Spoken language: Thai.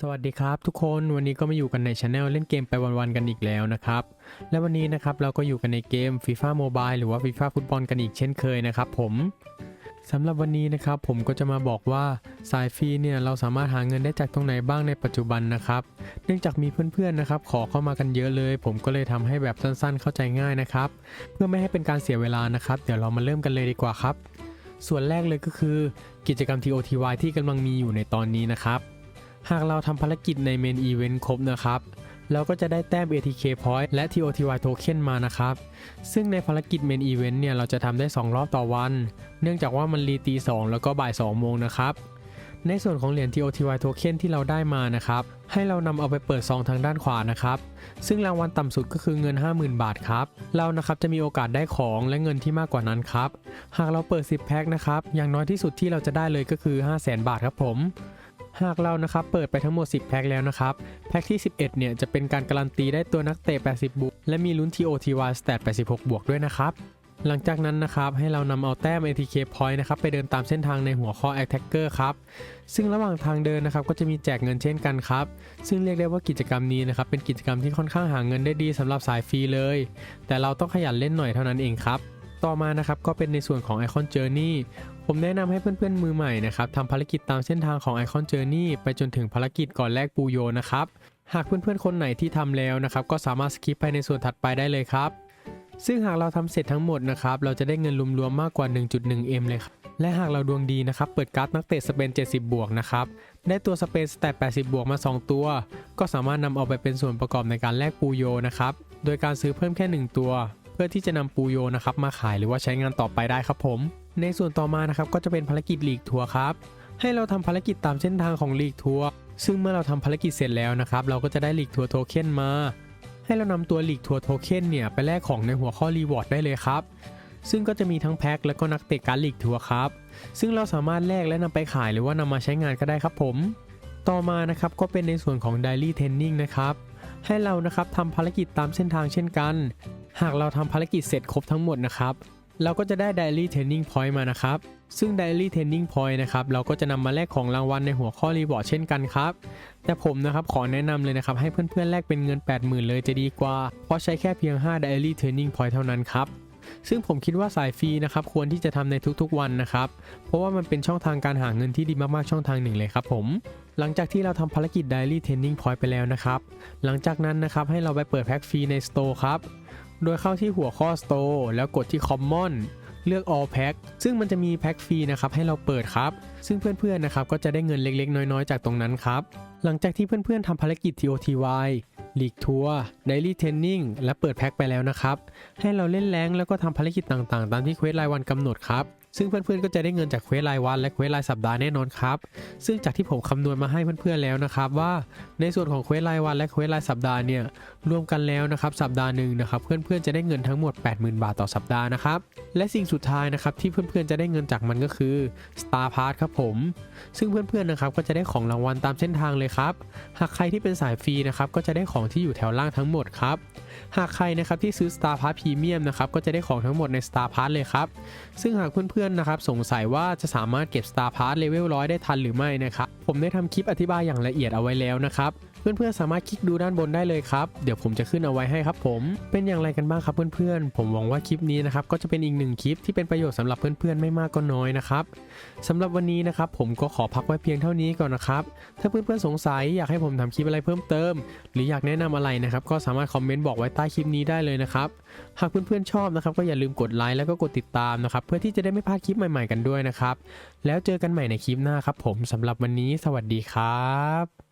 สวัสดีครับทุกคนวันนี้ก็มาอยู่กันในช anel เล่นเกมไปวันๆกันอีกแล้วนะครับ และวันนี้นะครับเราก็อยู่กันในเกม FIFA Mobile หรือว่า FIFA ฟุตบอลกันอีกเช่นเคยนะครับผมสำหรับวันนี้นะครับผมก็จะมาบอกว่าสายฟรีเนี่ยเราสามารถหาเงินได้จากตรงไหนบ้างในปัจจุบันนะครับ เนื่องจากมีเพื่อนๆนะครับ ขอเข้ามากันเยอะเลย ผมก็เลยทำให้แบบสั้นๆ เข้าใจง่ายนะครับ เพื่อไม่ให้เป็นการเสียเวลานะครับ เดี๋ยวเรามาเริ่มกันเลยดีกว่าครับ ส่วนแรกเลยก็คือ กิจกรรม TOTY ที่กำลังมีอยู่ในตอนนี้นะครับ หากเราทำภารกิจในเมนอีเวนต์ครบนะครับเราก็จะได้แต้ม ATK Point และ TOTY Token มานะครับ ซึ่งในภารกิจเมนอีเวนต์เนี่ย เราจะทำได้ 2 รอบต่อวัน เนื่องจากว่ามันรีตี 2 แล้วก็บ่าย 2 โมงนะครับ ในส่วนของเหรียญ TOTY Token ที่เราได้มานะครับ ให้เรานำเอาไปเปิดซองทางด้านขวานะครับ ซึ่งรางวัลต่ำสุดก็คือเงิน 50,000 บาทครับ เรานะครับจะมีโอกาสได้ของและเงินที่มากกว่านั้นครับ หากเราเปิด 10 แพ็คนะครับ อย่างน้อยที่สุดที่เราจะได้เลยก็คือ 500,000 บาทครับผม หากเรานะครับเปิดไปทั้งหมด 10 แพ็คแล้วนะครับ แพ็คที่ 11 เนี่ยจะเป็นการการันตีได้ตัวนักเตะ 80 บวก และมีลุ้น TOTY Stat 86 บวกด้วยนะครับ หลังจากนั้นนะครับให้เรานำเอาแต้ม ATK Point นะครับไปเดินตามเส้นทางในหัวข้อ Attacker ครับ ซึ่งระหว่างทางเดินนะครับก็จะมีแจกเงินเช่นกันครับ ซึ่งเรียกได้ว่ากิจกรรมนี้นะครับเป็นกิจกรรมที่ค่อนข้างหาเงินได้ดีสำหรับสายฟรีเลย แต่เราต้องขยันเล่นหน่อยเท่านั้นเองครับต่อมานะครับก็เป็นในส่วนของ Icon Journey ผมแนะนำให้เพื่อนๆมือใหม่นะครับทำภารกิจตามเส้นทางของ Icon Journey ไปจนถึงภารกิจก่อนแลกปูโยนะครับ หากเพื่อนๆคนไหนที่ทำแล้วนะครับก็สามารถสคิปไปในส่วนถัดไปได้เลยครับ ซึ่งหากเราทำเสร็จทั้งหมดนะครับเราจะได้เงินรวมๆมากกว่า 1.1M เลยครับและหากเราดวงดีนะครับ เปิดการ์ดนักเตะสเปน 70 บวกนะครับ ได้ตัวสเปนสแตท80 บวกมา 2 ตัว ก็สามารถนำเอาไปเป็นส่วนประกอบในการแลกปูโยนะครับ โดยการซื้อเพิ่มแค่ 1 ตัว เพื่อที่จะนำปูโยนะครับมาขายหรือว่าใช้งานต่อไปได้ครับผม ในส่วนต่อมานะครับก็จะเป็นภารกิจหลีกทัวร์ครับให้เราทำภารกิจตามเส้นทางของหลีกทัวร์ซึ่งเมื่อเราทำภารกิจเสร็จแล้วนะครับเราก็จะได้หลีกทัวร์โทเค็นมา ให้เรานำตัวหลีกทัวร์โทเค็นเนี่ยไปแลกของในหัวข้อรีวอร์ดได้เลยครับซึ่งก็จะมีทั้งแพ็คและก็นักเตะการดลีกทัวร์ครับ ซึ่งเราสามารถแลกและนำไปขายหรือว่านำมาใช้งานก็ได้ครับผม ต่อมานะครับก็เป็นในส่วนของ Daily Training นะครับ ให้เรานะครับทำภารกิจตามเส้นทางเช่นกัน หากเราทำภารกิจเสร็จครบทั้งหมดนะครับ เราก็จะได้ Daily Training Point มานะครับ ซึ่ง Daily Training Point นะครับเราก็จะนำมาแลกของรางวัลในหัวข้อรีวอร์ดเช่นกันครับ แต่ผมนะครับขอแนะนำเลยนะครับ ให้เพื่อนๆแลกเป็นเงิน 80,000 เลยจะดีกว่า เพราะใช้แค่เพียง 5 Daily Training Point เท่านั้นครับซึ่งผมคิดว่าสายฟรีนะครับควรที่จะทำในทุกๆวันนะครับ เพราะว่ามันเป็นช่องทางการหาเงินที่ดีมากๆช่องทางหนึ่งเลยครับผม หลังจากที่เราทำภารกิจ Daily Training Point ไปแล้วนะครับ หลังจากนั้นนะครับให้เราไปเปิดแพ็คฟรีใน Store ครับ โดยเข้าที่หัวข้อ Store แล้วกดที่ Common เลือก All Pack ซึ่งมันจะมีแพ็กฟรีนะครับให้เราเปิดครับ ซึ่งเพื่อนๆนะครับก็จะได้เงินเล็กๆ น้อยๆ จากตรงนั้นครับ หลังจากที่เพื่อนๆทำภารกิจ TOTY ลีกทัวร์ Daily Training และเปิดแพ็กไปแล้วนะครับ ให้เราเล่นแรงแล้วก็ทำภารกิจต่างๆ ตามที่เควสรายวันกำหนดครับ ซึ่งเพื่อนๆก็จะได้เงินจากเควสรายวันและเควสรายสัปดาห์แน่นอนครับ ซึ่งจากที่ผมคำนวณมาให้เพื่อนๆแล้วนะครับว่าในส่วนของเควสรายวันและเควสรายสัปดาห์เนี่ยรวมกันแล้วนะครับสัปดาห์หนึ่งนะครับเพื่อนๆจะได้เงินทั้งหมด 80,000 บาทต่อสัปดาห์นะครับและสิ่งสุดท้ายนะครับที่เพื่อนๆจะได้เงินจากมันก็คือ Star Pass ครับผม ซึ่งเพื่อนๆนะครับก็จะได้ของรางวัลตามเส้นทางเลยครับหากใครที่เป็นสายฟรีนะครับก็จะได้ของที่อยู่แถวล่างทั้งหมดครับหากใครนะครับที่ซื้อ Star Pass Premium นะครับก็จะได้ของทั้งหมดใน Star Pass เลยครับซึ่งหากเพื่อนๆื่อนนะครับสงสัยว่าจะสามารถเก็บ Star Pass เลเวลร้อยได้ทันหรือไม่นะครับผมได้ทำคลิปอธิบายอย่างละเอียดเอาไว้แล้วนะครับ เพื่อนๆสามารถคลิกดูด้านบนได้เลยครับ เดี๋ยวผมจะขึ้นเอาไว้ให้ครับผม เป็นอย่างไรกันบ้างครับเพื่อนๆ ผมหวังว่าคลิปนี้นะครับก็จะเป็นอีกหนึ่งคลิปที่เป็นประโยชน์สำหรับเพื่อนๆไม่มากก็น้อยนะครับสำหรับวันนี้นะครับผมก็ขอพักไว้เพียงเท่านี้ก่อนนะครับถ้าเพื่อนๆสงสัยอยากให้ผมทำคลิปอะไรเพิ่มเติม หรืออยากแนะนำอะไรนะครับก็สามารถคอมเมนต์บอกไว้ใต้คลิปนี้ได้เลยนะครับหากเพื่อนๆชอบนะครับก็อย่าลืมกดไลค์แล้วก็กดติดตามนะครับเพื่อที่จะได้ไม่พลาดคลิปใหม่ๆกันด้วยนะครับแล้วเจอกันใหม่ในคลิปหน้าครับผมสำหรับวันนี้สวัสดีครับ